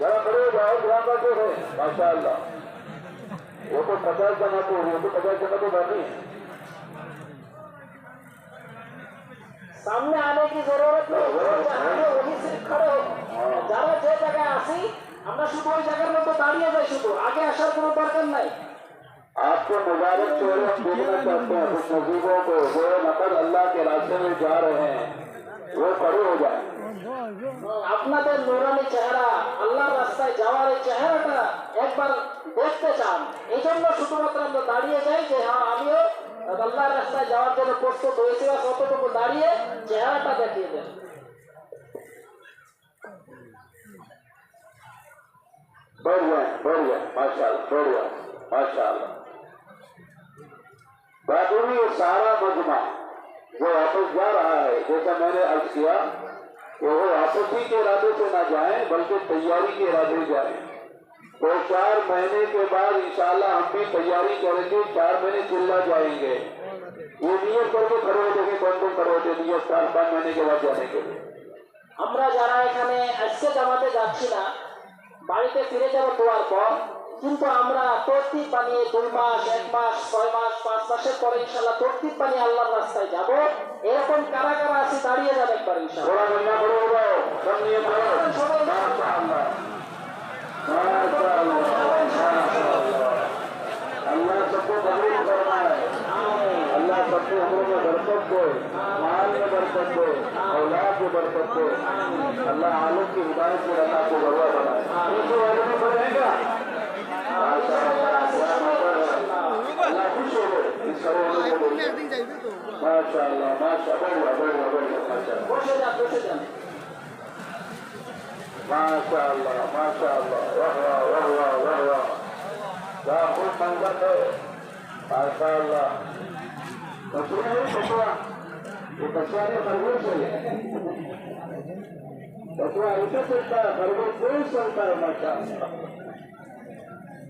ذرا بڑے جاؤ دھیان رکھے تھے ماشاء اللہ وہ تو پچاس جنا تو وہ تو پچاس جنا تو باقی سامنے آنے کی ضرورت نہیں۔ وہی صرف کھڑے ہو۔ যারা যে জায়গায় আছি আমরা শুধু ওই জায়গার মধ্যে দাঁড়িয়ে যাই শুধু আগে আসার কোনো দরকার নাই آپ کے مبارک چہرے ہم دیکھنا چاہتے ہیں خوش نصیبوں کو۔ جو نقل اللہ کے راستے میں جا رہے ہیں۔ وہ کھڑے ہو جائیں۔ আপনাদের নোরানি চেহারা আল্লাহর রাস্তায় যাওয়ার এই চেহারাটা একবার দেখতে চান এই জন্য শুধুমাত্র আমরা দাঁড়িয়ে যাই যে হ্যাঁ আমিও আল্লাহর রাস্তায় যাওয়ার জন্য প্রস্তুত হয়েছি বা কতটুকু দাঁড়িয়ে চেহারাটা দেখিয়ে দেন বড়ুয়া বড়ুয়া মাশাল বড়ুয়া মাশাল بادری سارا مجمع جو آپ جا رہا ہے جیسا میں نے عرض کیا کہ وہ آپسی کے ارادے سے نہ جائیں، بلکہ تیاری کے ارادے جائیں۔ تو چار مہینے کے بعد انشاءاللہ ہم بھی تیاری کریں گے، چار مہینے چلنا جائیں گے۔ وہ نیت کر کے کھڑے ہوتے ہیں کون کون کھڑے ہوتے نیت چار پانچ مہینے کے بعد جانے کے لیے۔ আমরা যারা এখানে আজকে জামাতে যাচ্ছি না বাড়িতে ফিরে যাবো তোমার পর কিন্তু আমরা তরতিব বানিয়ে দুই মাস এক মাস ছয় মাস পাঁচ মাসের পরে ইনশাল্লাহ তরতিব বানিয়ে আল্লাহর রাস্তায় যাব এরকম কারা কারা আছে দাঁড়িয়ে যাবে একবার اللہ سب کو عمر میں برکت دے مال میں برکت دے اولاد میں برکت دے اللہ عالم کی ہدایت میں اللہ کو بڑھوا بنائے दे औलाद में बरकत दे अल्लाह आलम की हिदायत से अल्लाह को गवा बनाए दूसरे वाले में बढ़ेगा अल्लाह खुश हो गए इस करो माशाल्लाह माशाल्लाह बढ़िया बढ़िया बढ़िया माशाल्लाह বসে যান বসে যান माशाल्लाह माशाल्लाह वाह वाह वाह वाह वाह वाह क्या खूब मंजर है माशाल्लाह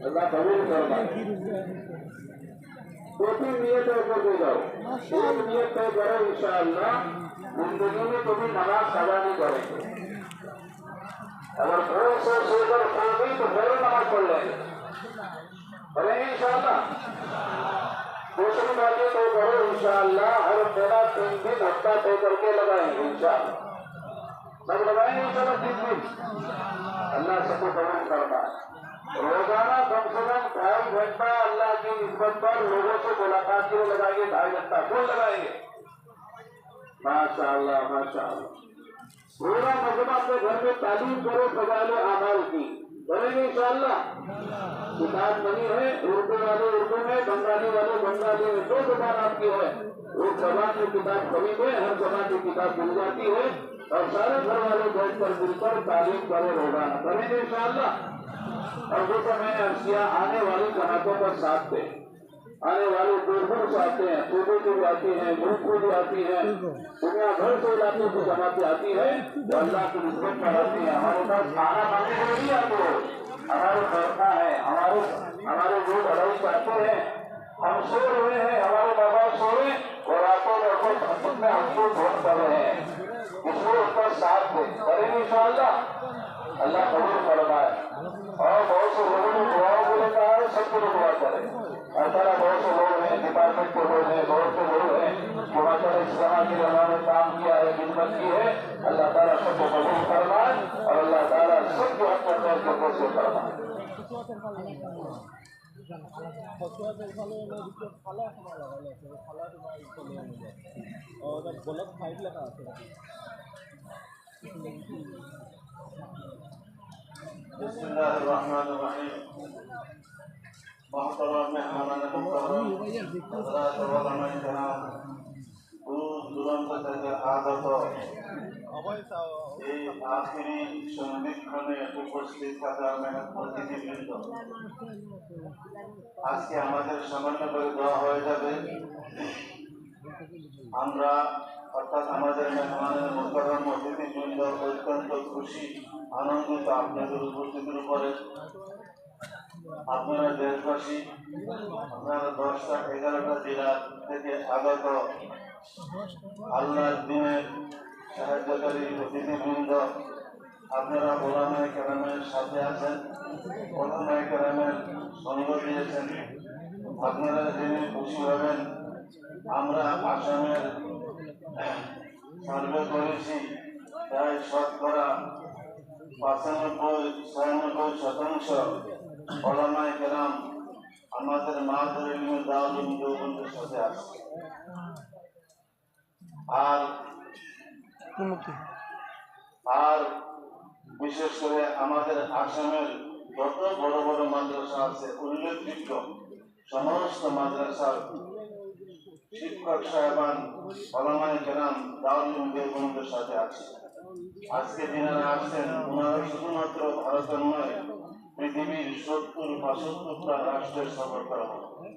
اللہ قبول کرنا چھوٹی نیت ہے تو دے جاؤ ایک نیت طے کرو ان شاء اللہ زندگی میں کبھی نماز سزا نہیں کریں۔ اگر بہت سو سو کر سو گئی تو بڑے نماز پڑھ لیں پڑھیں گے۔ ان شاء اللہ دوسری باتیں طے کرو ان شاء اللہ ہر میرا تین دن ہفتہ طے کر کے لگائیں گے ان شاء اللہ سب لگائیں گے ان شاء اللہ تین دن۔ اللہ سب کو قبول کرنا ہے روزانہ کم سے کم ڈھائی گھنٹہ اللہ کی نسبت پر لوگوں سے ملاقات کے لگائیے ڈھائی گھنٹہ کیوں لگائیے ماشاء اللہ ماشاء اللہ پورا مذہب اپنے گھر میں تعلیم کرو فضائل اعمال کی۔ کریں گے انشاءاللہ۔ کتاب بنی ہے، اردو والے اردو میں، بنگالی والے بنگالی میں جو زبان آپ کی ہے۔ وہ زبان کی کتاب کمی ہے، ہر زبان کی کتاب مل جاتی ہے۔ اور سارے گھر والے بیٹھ کر مل کر تعلیم کرے روزانہ۔ بنے گا ان شاء اللہ اور وہ سب میں نے آنے والی گاہکوں کا ساتھ دے۔ آنے والے دور سے آتے ہیں صوبے سے بھی آتی ہیں ملک سے بھی آتی ہیں۔ دنیا بھر سے علاقے کی جماعتیں آتی ہیں۔ جو اللہ کی نسبت پر آتی ہیں۔ ہمارے پاس کھانا کھانے کے لیے آتے ہمارے خرچہ ہے، ہمارے ہمارے لوگ لڑائی چاہتے ہیں۔ ہم سو رہے ہیں، ہمارے بابا سو رہے اور راتوں میں خود اپنے ہم کو بہت کر رہے ہیں۔ اس کو اس کا ساتھ دیں کریں گے ان شاء اللہ اللہ قبول فرمائے۔ اور بہت سے لوگوں نے دعاؤں کے لیے ہے، سب کے دعا کریں۔ اور طرح بہت سے لوگ ہیں ڈپارٹمنٹ کے لوگ ہیں، بہت سے لوگ ہیں جو ماشاء اللہ اسلام کے انہوں نے کام کیا ہے، خدمت کی ہے۔ اللہ تعالیٰ سب کو قبول کرنا اور اللہ تعالیٰ سب کو اپنا خیر کو قبول کرنا اور بلب فائٹ لگا بسم الله الرحمن الرحيم محترم মেহমান محترم حضرات علماء کرام দূর দূরান্ত থেকে আগত এই আখিরি সন্ধিক্ষণে উপস্থিত থাকা মেহনত অতিথিবৃন্দ আজকে আমাদের সামান্য করে দেওয়া হয়ে যাবে আমরা অর্থাৎ আমাদের মেহমানের অতিথিবৃন্দ অত্যন্ত খুশি, আনন্দিত আপনাদের উপস্থিতির উপরে। আপনারা দেশবাসী, আপনারা দশটা, এগারোটা জেলা থেকে আগত আল্লাহর দিনের সাহায্যকারী অতিথিবৃন্দ, আপনারা ওলামায় কেরামের সাথে আছেন ওলামায় কেরামের সঙ্গ দিয়েছেন। আপনারা জেনে খুশি হবেন, আমরা আসামের সার্ভে করেছি। প্রায় শতকরা পঁচানব্বই ছয়ানব্বই শতাংশ ওলামায় কেরাম আমাদের মাহাতুর দাওয়ালিম দেওবন্দের সাথে আছে আর আর বিশেষ করে আমাদের আসামের যত বড় বড় মাদ্রাসা আছে উল্লেখযোগ্য সমস্ত মাদ্রাসার শিক্ষক সাহেবান অলমানি কেরাম দাউলিম দেবন্দের সাথে আছে আজকে দিনারা আসছেন, ওনারা শুধুমাত্র ভারতের নয়, পৃথিবীর সত্তর পঁচাত্তরটা রাষ্ট্রের সফর করা হবে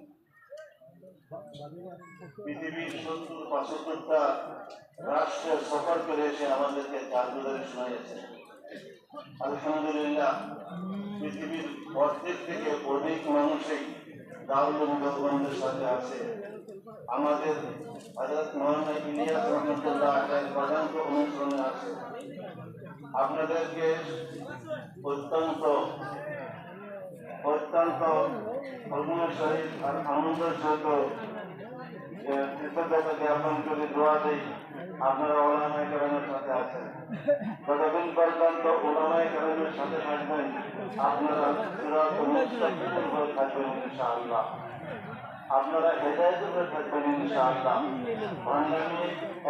পৃথিবীর সত্তর পঁচাত্তরটা রাষ্ট্রের সফর করে এসে আমাদেরকে চারগুদারি শোনাইয়েছে। আলহামদুলিল্লাহ, পৃথিবীর অর্ধেক থেকে অধিক মানুষই দাউল ভগবানের সাথে আছে। আমাদের হজরত মোহাম্মদ ইলিয়াস আছে। আপনাদেরকে অত্যন্ত অত্যন্ত অগ্নের সহিত আনন্দের সহিত কৃতজ্ঞতা জ্ঞাপন করে দোয়া দিই। আপনারা ওলামায় কেরামের সাথে আছেন। যতদিন পর্যন্ত ওলামায় কেরামের সাথে থাকবেন, আপনারা থাকবেন ইনশাআল্লাহ। আপনারা হেদায়তের উপরে থাকবেন ইনশাআল্লাহ।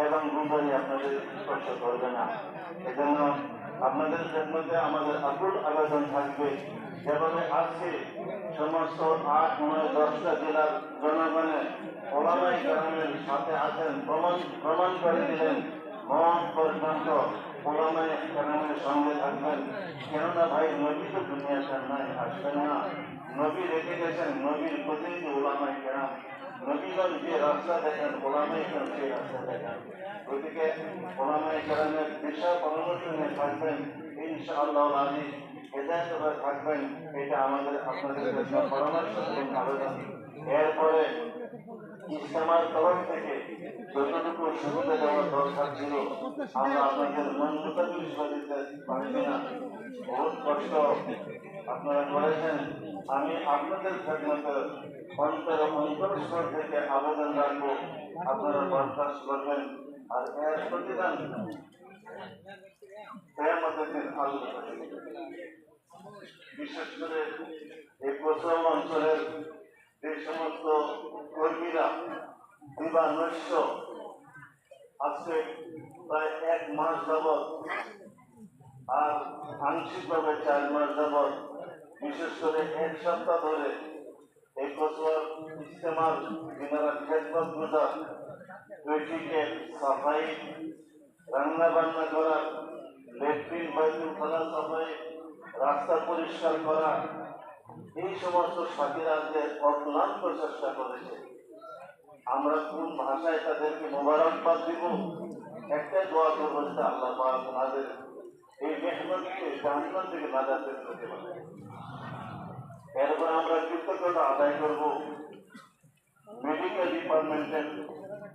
এবং গুন্ডামি আপনাদের স্পর্শ করবে না। এজন্য আপনাদের খেদমতে আমাদের আকুল আবেদন থাকবে। যেভাবে আজকে সমস্ত আট, নয়, দশটা জেলার জনগণের ওলামাই কারণের সাথে আছেন, প্রমাণ প্রমাণ করে দিলেন। মন পর্যন্ত ওলামাই কারণের সঙ্গে থাকবেন। কেননা ভাই, নবী তো দুনিয়াতে নাই আসবেন না। নবীগণ যে রাস্তা দেখেন ওলামাই কেরাম সেই রাস্তা দেখেন। গতিকে ওলামাই কেরামের দিশা পরামর্শনে থাকবেন, ইনশাআল্লাহ আলী হেদায়ত হয়ে থাকবেন, এটা আমাদের, আপনাদের জন্য পরামর্শ এবং আবেদন। এরপরে ইসলামার তরফ থেকে যতটুকু সুবিধা দেওয়ার দরকার ছিল, আমরা আপনাদের মন মোতাবিক সুবিধা দিতে পারছি না বহুত কষ্ট। আপনারা করেছেন আমি আপনাদের খেদমতে অন্তর অন্তরস্থল থেকে আবেদন রাখব। আপনারা বরদাস্ত করবেন। আর এর প্রতিদান বিশেষ করে এই প্রথম অঞ্চলের যে সমস্ত কর্মীরা দিবা নৈশ আজকে প্রায় এক মাস যাবৎ আর আংশিকভাবে চার মাস যাবৎ, বিশেষ করে এক সপ্তাহ ধরে এই কচুয়ার ইস্তেমাল যেনারা খেদমত গুজার ওইটিকে সাফাই রান্না বান্না করা, লেট্রিন, বাথরুম খানা সাফাই, রাস্তা পরিষ্কার করা, এই সমস্ত সাথীরা যে অক্লান্ত চেষ্টা করেছে। আমরা কোন ভাষায় তাদেরকে মোবারকবাদ দিব? একটাই দোয়া করব আল্লাহ ওনাদের এই মেহনতকে জাহান্নাম থেকে নাজাত করতে পারে এরপর আমরা কৃতজ্ঞতা আদায় করব। মেডিকেল ডিপার্টমেন্টের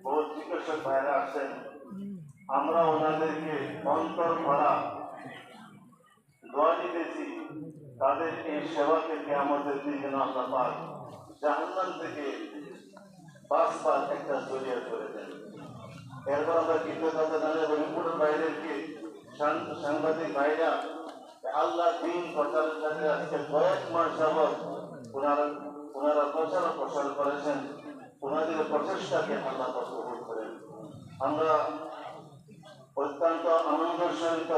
বহু চিকিৎসক ভাইরা আছেন। আমরা ওনাদেরকে অন্তর ভরা দোয়া দিতেছি। তাদের এই সেবা থেকে আমাদের দিন আল্লাহ পাক জাহান্নাম থেকে বাঁচবার একটা জরিয়া করে দেন। এরপর আমরা কৃতজ্ঞতা জানাই রহিমপুরের বাইরেকে সাংবাদিক ভাইরা আল্লাহ দিন প্রচারের সাথে আজকে কয়েক মাস যাবৎ ওনারা ওনারা প্রচার প্রসার করেছেন। ওনাদের প্রচেষ্টাকে আল্লাহ কবুল করেন। আমরা অত্যন্ত আনন্দের সহিত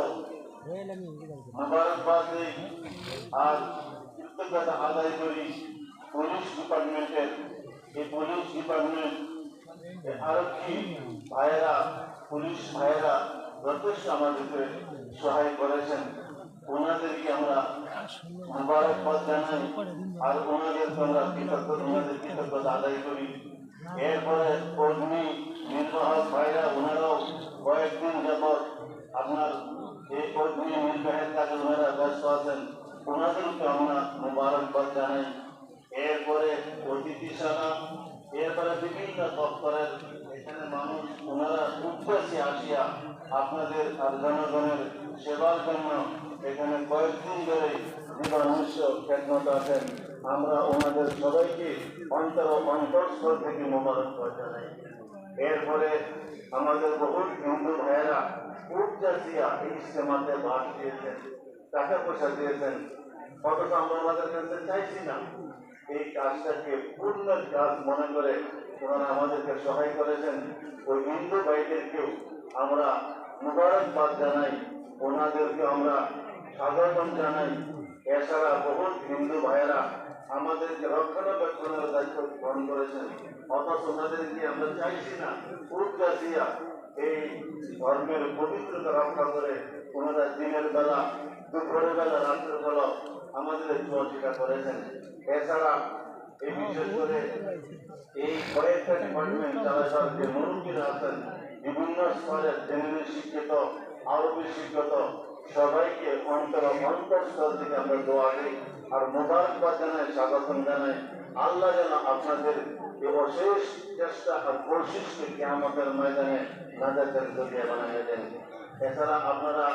মোবারকবাদ আর কৃতজ্ঞতা আদায় করি। পুলিশ ডিপার্টমেন্টের এই পুলিশ ডিপার্টমেন্ট আরক্ষী ভাইয়েরা, পুলিশ ভাইয়েরা যথেষ্ট আমাদেরকে সহায় করেছেন। ওনাদেরকে আমরা মোবারকবাদ জানাই আর ওনাদেরকে আমরা কৃতজ্ঞ, ওনাদের কৃতজ্ঞতা আদায় করি। এরপরে কর্মী নির্বাহক ভাইরা, ওনারাও কয়েকদিন যাবৎ আপনার এই কর্মী নির্বাহের কাজে ওনারা ব্যস্ত আছেন। ওনাদেরকে আমরা মোবারকবাদ জানাই। এরপরে অতিথিশালা এরপরে বিভিন্ন দপ্তরের এখানে মানুষ, ওনারা উদ্দেশ্যে আসিয়া আপনাদের জনগণের সেবার জন্য এখানে কয়েকদিন ধরে খেদমত আছেন। আমরা ওনাদের সবাইকে অন্তর অন্তঃস্থল থেকে মোবারকবাদ জানাই। এরপরে আমাদের বহু হিন্দু ভাইয়েরা উপজাতীয় এই ইস্তেমাতে ভাগ দিয়েছেন, টাকা পয়সা দিয়েছেন। অথচ আমরা আমাদের কাছে চাইছি না। এই কাজটাকে পূর্ণ কাজ মনে করে ওনারা আমাদেরকে সহায় করেছেন। ওই হিন্দু ভাইদেরকেও আমরা মুবারকবাদ জানাই। ওনাদেরকে আমরা স্বাগতম জানাই। এছাড়া বহু হিন্দু ভাইয়েরা আমাদেরকে রক্ষণাবেক্ষণের দায়িত্ব গ্রহণ করেছেন। অথচ ওনাদেরকে আমরা চাইছি না উপজাতীয় এই ধর্মের পবিত্রতা রক্ষা করে ওনারা দিনের বেলা, দুপুরের বেলা, রাত্রের বেলা আমাদের চর্চিকা করেছেন। এছাড়া এই বিশেষ করে এই কয়েকটা ডিপার্টমেন্ট যারা যে মুরব্বীরা আছেন বিভিন্ন স্তরের তেমনি শিক্ষিত, আরবি শিক্ষিত, সবাইকে অন্তর অন্তঃস্থল থেকে আমরা দোয়া দিই আর মোবারকবাদ জানাই স্বাগত জানাই। আল্লাহ যেন আপনাদের অশেষ চেষ্টা আর বৈশিষ্ট্যকে আমাদের ময়দানে রাজা জড়িয়ে বানাই দেন। এছাড়া আপনারা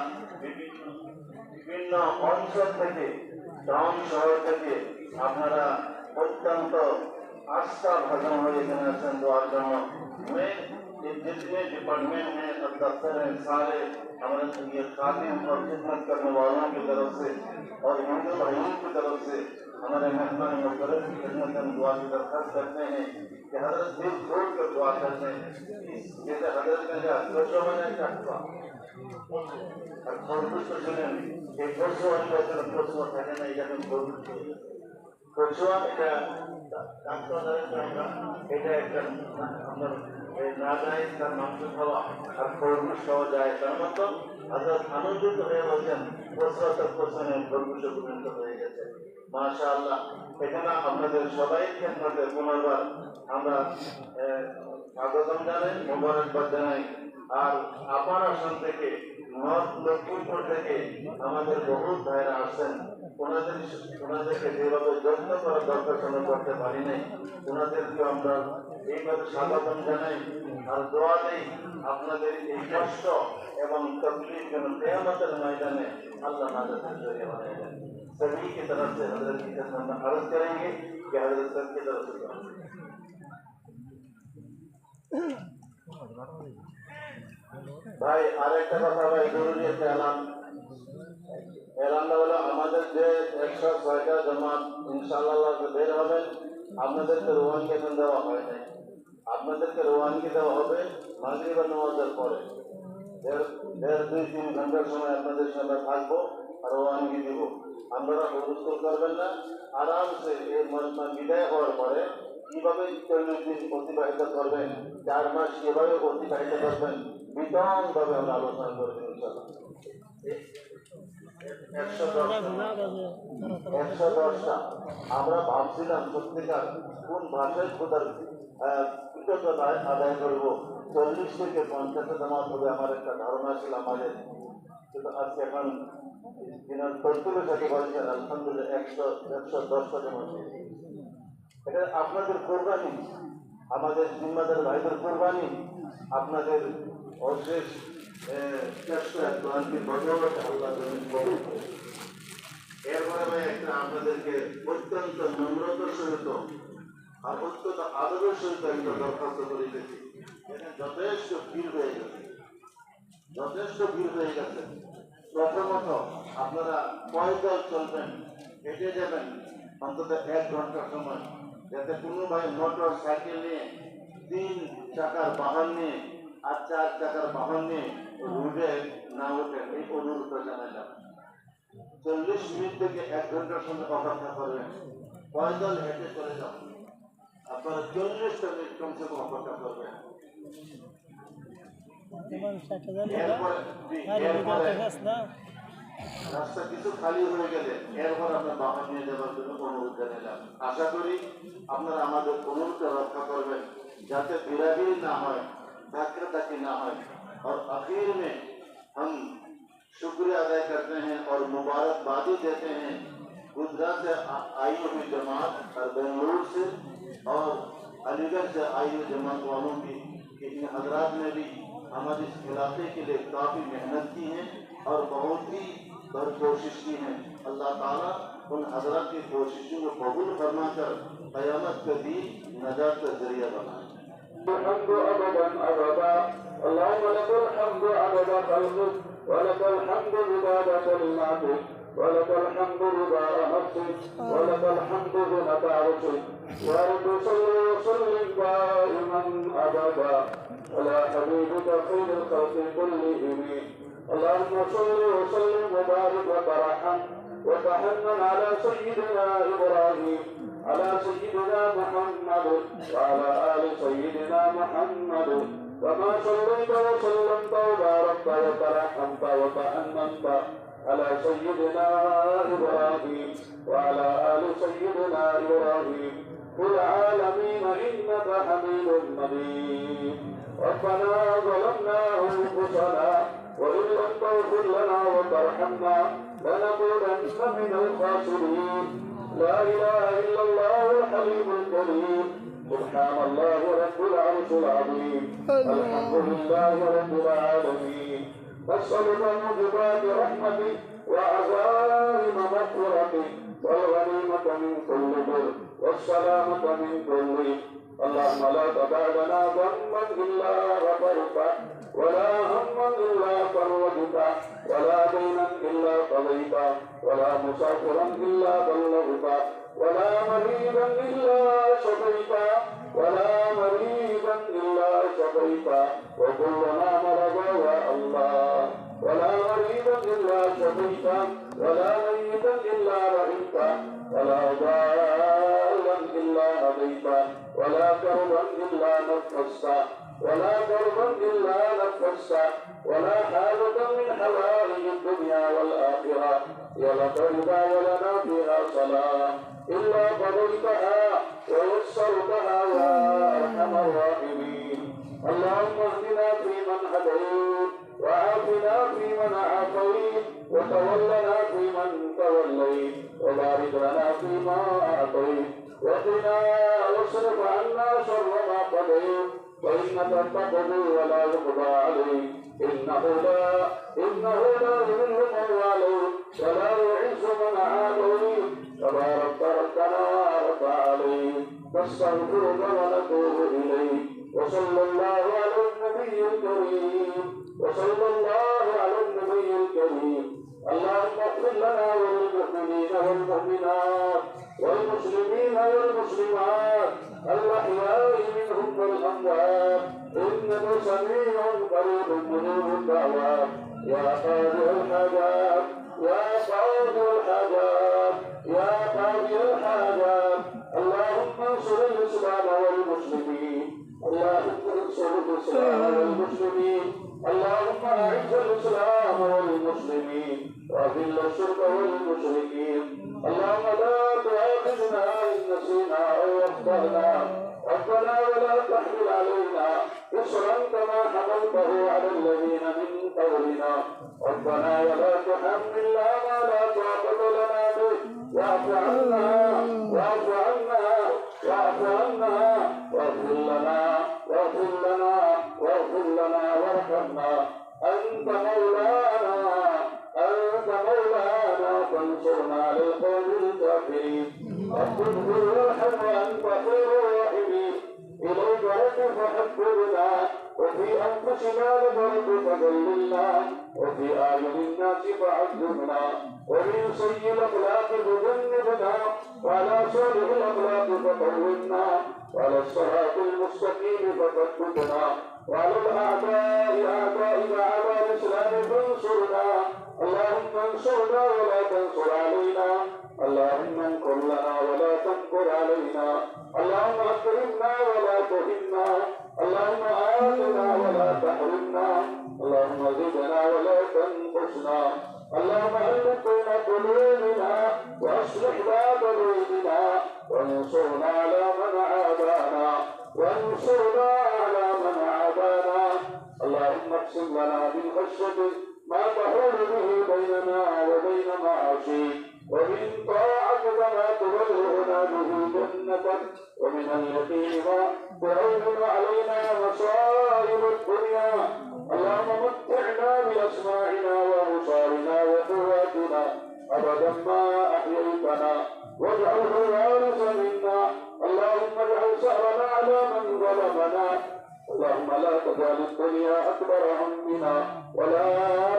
বিভিন্ন অঞ্চল থেকে, টাউন শহর থেকে আপনারা অত্যন্ত আস্থা ভাজন হয়ে এখানে আছেন। দোয়ার জন্য جتنے جس کے ہیں اور دفتر ہیں سارے ہمارے سید خادم اور خدمت کرنے والوں کی طرف سے اور ہمارے بھائیوں کی طرف سے ہمارے مہمان مقرر کی خدمت ہم دعا کی درخواست کرتے ہیں کہ حضرت دل کھول کر دعا کرتے ہیں جیسے حضرت نے کہا میں نے کیا ہوا اور خورش کو سنیں ایک خورشو اور خورشو خورشو کہنے میں یہ ہم خورش خورشو ایک ڈاکٹر ایک না যায় এখানে আপনাদের সবাই ক্ষেত্রে পুনর্বার আমরা স্বাগতম জানাই, মোবারকবাদ জানাই। আর আপার আসন থেকে, নর্থ লক্ষ্মীপুর থেকে আমাদের বহু ভাইরা আসেন ওনাদের, ওনাদেরকে যেভাবে যত্ন করার দরকার করতে পারি নাই ওনাদেরকে আমরা جماعت ان شاء اللہ بیر ہمیں اپنے دیکھ کے روحان کے اندر واقع ہے আপনাদেরকে রোহানকে দেওয়া হবে, মাগরিবা নামাজের পরে। দেড় দুই, তিন ঘণ্টার সময় আপনাদের সঙ্গে থাকব, আর রোহানকে দিব। আপনারা হুলস্থুল করবেন না, আরামসে এই বিদায় হওয়ার পরে কীভাবে চল্লিশ দিন অতিবাহিত করবেন, চার মাস কীভাবে অতিবাহিত করবেন, বিতংভাবে আমরা আলোচনা করবেন দশটা। একশো দশটা। আমরা ভাবছিলাম সত্যিকার কোন ভাষায় খোদার কৃতজ্ঞতা আদায় করব। চল্লিশ থেকে পঞ্চাশ জামাত হবে আমার একটা ধারণা ছিল আমাদের। কিন্তু আজকে এখন দিনের সাথে বলছেন আলহামদুলিল্লাহ একশো একশো দশটা জামাত এটা আপনাদের কোরবানি। আমাদের জিম্মাদার ভাইদের কোরবানি। আপনাদের অশেষ। এরপরে একটা আপনাদেরকে অত্যন্ত নম্রতার সহিত আর অত্যন্ত আদরের সহিত একটা দরখাস্ত করিতেছি। এখানে যথেষ্ট ভিড় হয়ে গেছে। যথেষ্ট ভিড় হয়ে গেছে। প্রথমত, আপনারা পয়দল চলবেন, হেঁটে যাবেন, অন্তত এক ঘণ্টার সময়, যাতে কোনো ভাই মোটর, সাইকেল নিয়ে, তিন চাকার বাহন নিয়ে, আর চার চাকার বাহন নিয়ে রুটে না ওঠেন এই অনুরোধটা জানালাম চল্লিশ মিনিট থেকে এক ঘণ্টার সময় অপেক্ষা করবেন। পয়দল হেঁটে চলে যান ہم شکریہ ادا کرتے ہیں اور مبارکبادی دیتے ہیں گجرات سے آئی ہوئی جماعت اور بنگلور سے اور علی گڑھ سے آئی ہوئی جماعت والوں کی کہ ان حضرات نے بھی ہمارے اس علاقے کے لیے کافی محنت کی ہیں اور بہت ہی بھر کوشش کی ہے۔ اللہ تعالیٰ ان حضرات کی کوششوں کو قبول فرما کر قیامت کے دین نجات کا ذریعہ بنائے۔ الحمد أبدا أبدا اللهم لك الحمد أبدا خلقك ولك الحمد عبادة كلماتك ولك الحمد رضا نفسك ولك الحمد زنة عرشك يا رب صل وسلم دائما أبدا. على حبيبك خير الخلق كلهم. اللهم صل وسلم وبارك وترحم وتحنن على سيدنا إبراهيم على سيدنا محمد وعلى آل سيدنا محمد. كما صليت وسلمت وباركت وترحمت وتأننت. على سيدنا إبراهيم وعلى آل سيدنا إبراهيم في العالمين إنك حميد مجيد. ربنا ظلمنا أنفسنا وإن لم تغفر لنا وترحمنا لنكونن من الخاسرين. لا إله إلا الله الحليم الكريم سبحان الله رب العرش العظيم. الحمد لله رب العالمين. نسألك موجبات رحمتك وعزائم مغفرتك والغنيمة من كل بر والسلامة من كل اللهم لا تدع لنا ذنبا إلا غفرته ولا هما إلا فرجته ولا دينا إلا قضيته ولا مسافرا إلا بلغته ولا مريضا إلا شفيته ولا مريضا إلا شفيته وكلنا مرضى يا الله ولا مريضا إلا شفيته ولا ميتا إلا رحمته ولا ضالا إلا هديته ولا كربا إلا نفسته ولا كربا إلا نفسته ولا حاجة من حوائج الدنيا والآخرة. لك رضا ولنا فيها صلاة إلا قضيتها ويسرتها يا أرحم الراحمين. اللهم اهدنا فيمن هديت وعافنا فيمن عافيت وتولنا فيمن توليت وبارك لنا فيما أعطيت. وقنا واصرف عنا شر ما قضيت. فإنك تقضي ولا يقضى عليك إنه لا إنه لا يذل من واليت ولا يعز من عاديت تبارك ربنا وتعالى نستغفرك ونتوب إليك. وصلى الله على النبي الكريم. وصلى الله على النبي الكريم. اللهم اغفر لنا وللمؤمنين والمؤمنات. والمسلمين والمسلمات الأحياء منهم والأموات إنك سميع قريب مجيب الدعوات. يا قاضي الحاجات يا قاضي الحاجات. إن نسينا أو أخطأنا ربنا ولا تحمل علينا إصرا كما حملته على الذين من قبلنا ربنا ولا تحملنا ما لا طاقة لنا به واعف عنا واعف عنا واعف عنا واغفر لنا واغفر لنا واغفر لنا وارحمنا أنت مولانا أنت مولانا فانصرنا على القوم الكافرين رد فحببنا وفي أنفسنا نظرت فذللنا وفي أعين الناس فعذبنا. ومن سيء الأخلاق فجنبنا وعلى صالح الأخلاق فطولنا وعلى الصراط المستقيم فثبتنا وعلى الأعداء أعدائنا على الإسلام فانصرنا. اللهم انصرنا ولا تنصر علينا. اللهم انكر لنا ولا تنكر علينا. اللهم أكرمنا ولا تهنا. اللهم آتنا ولا تحرمنا. اللهم زدنا ولا تنقصنا. اللهم ألف بين قلوبنا وأصلح ذات بيننا وانصرنا على من عادانا. وانصرنا على من عادانا. اللهم اقسم لنا من خشيتك ما تحول به بيننا وبين معاصيك. ومن طاعتك ما تبلغنا به جنتك ومن اليقين ما تعين علينا مصائب الدنيا. اللهم متعنا بأسماعنا وأبصارنا وقواتنا أبدا ما أحييتنا واجعله الوارث منا. اللهم اجعل سأرنا على من ظلمنا. اللهم لا تجعل الدنيا أكبر همنا. ولا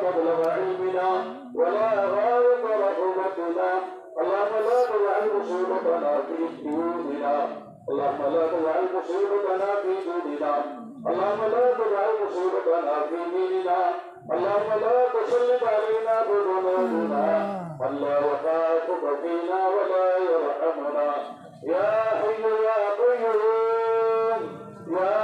مبلغ علمنا ولا غاية رغبتنا. اللهم لا تجعل مصيبتنا في ديوننا اللهم لا تجعل مصيبتنا في ديننا. اللهم لا تجعل مصيبتنا في ديننا. اللهم لا تسلط علينا بذنوبنا من لا يخافك فينا ولا يرحمنا. يا حي يا قيوم. يا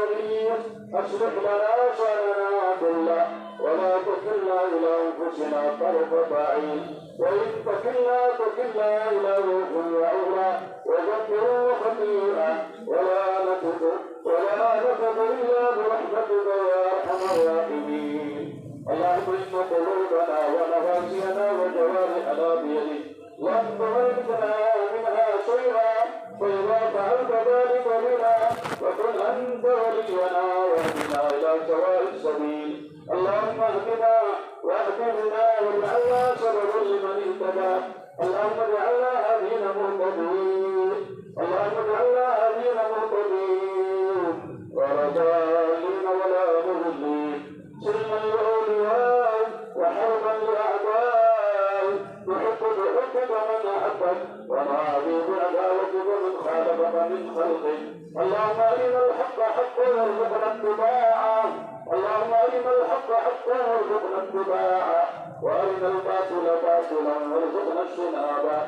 نستغيث اصلح لنا شاننا كله ولا تكلنا إلى أنفسنا طرفة عين وإن تكلنا تكلنا إلى روح وعورة وذكر خطيئة ولا نكتب ولا نكتب إلا برحمتك يا أرحم الراحمين. اللهم إن قلوبنا ونفاسينا وجوارحنا بيدك. لن تملكنا منها شيئا. فاذا إلى سواء السبيل اللهم اهدنا واهدنا واجعلنا سببا لمن اهتدى. اللهم اجعلنا هادين مهتدين. اللهم اجعلنا هادين مهتدين. ولا ولا مضلين سلما لاولياء ونعادي بعداوتك من خالفك من خلقك اللهم ارنا الحق حقا وارزقنا اتباعه اللهم ارنا الحق حقا وارزقنا اتباعه وارنا الباطل باطلا وارزقنا اجتنابه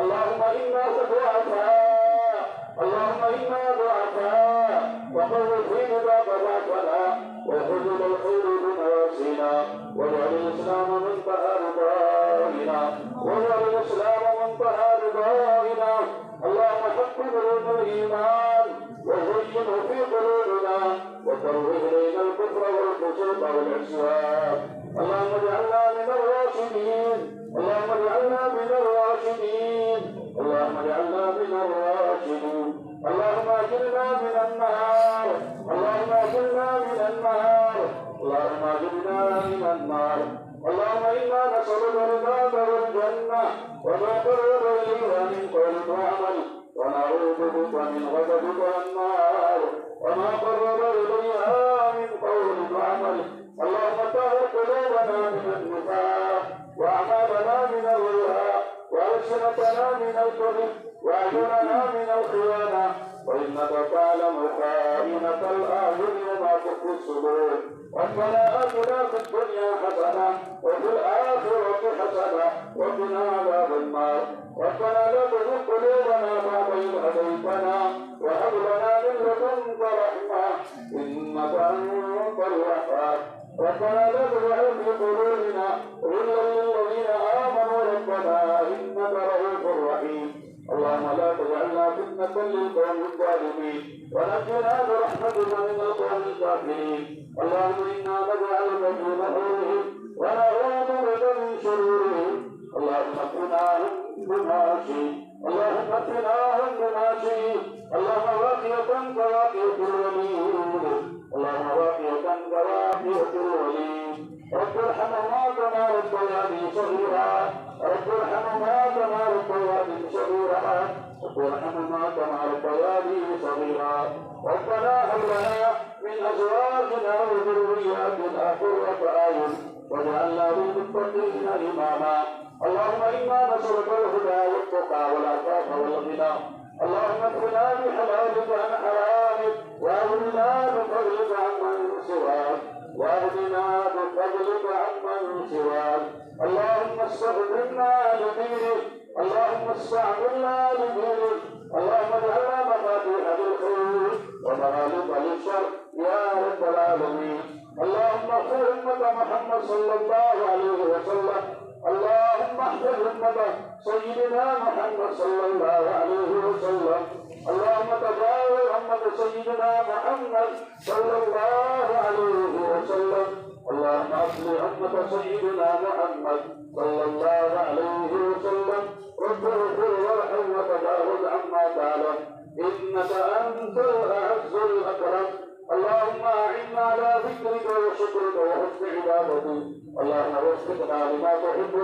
اللهم أنا ضعفاء اللهم أنا ضعفاء وقوي فينا ضعفنا وخذل الخير بنواسينا واجعل الاسلام منتهى رضائنا علم الإيمان وزينه في قلوبنا وكره الينا الكفر والفسوق والعصيان. اللهم اجعلنا من الراشدين اللهم اجعلنا من الراشدين اللهم اجعلنا من الراشدين. اللهم اجرنا من النار اللهم اجرنا من النار اللهم اجرنا من النار اللهم إنا نسألك رضاك والجنة وما قرب إليها من قول وعمل ونعوذ بك من غضبك والنار وما قرب إليها من قول وعمل. اللهم طهر قلوبنا من النفاق وأعمالنا من الرياء وألسنتنا من الكذب. وأجرنا من الخيانة وإنك تعلم خائنة الاعين وما تخفي الصدور. ربنا آتنا في الدنيا حسنة وفي الآخرة حسنة وقنا عذاب النار. ربنا لا تزغ قلوبنا بعد إذ هديتنا وهب لنا من لدنك رحمة إنك أنت الوهاب. ربنا لا تجعل في قلوبنا غلا للذين آمنوا ربنا إنك رؤوف رحيم. اللهم لا تجعلنا فتنة للقوم الظالمين ونجنا برحمتك من القوم الكافرين اللهم إنا نجعلك في نحورهم ونعوذ بك من شرورهم. اللهم اكفناهم بما شئت. اللهم اكفناهم بما شئت. اللهم واقية كواقية الوليد. اللهم واقية كواقية الوليد. رب ارحمهما كما ربياني صغيرا. رب ارحمهما كما ربياني صغيرا ربنا هب لنا من ازواجنا وذرياتنا قرة اعين واجعلنا للمتقين اماما اللهم أنا نسالك الهدى والتقى والعفاف والغنى اللهم اكفنا بحلالك عن حرامك واغننا بفضلك عمن سواك واهدنا بفضلك عمن سواك. اللهم استغفرنا لدينك اللهم استعملنا لدينك اللهم اجعلنا مفاتيح للخير ومغالب للشر يا رب العالمين اللهم اغفر امه محمد صلى الله عليه وسلم اللهم احفظ امه سيدنا محمد صلى الله عليه وسلم اللهم تجاوز امه سيدنا محمد صلى الله عليه وسلم اللهم اصلح امه سيدنا محمد صلى الله عليه وسلم. اغفر وارحم وتجاوز عما تعلم إنك أنت الأعز الأكرم. اللهم أعنا على ذكرك وشكرك وحسن عبادتك. اللهم وفقنا لما تحب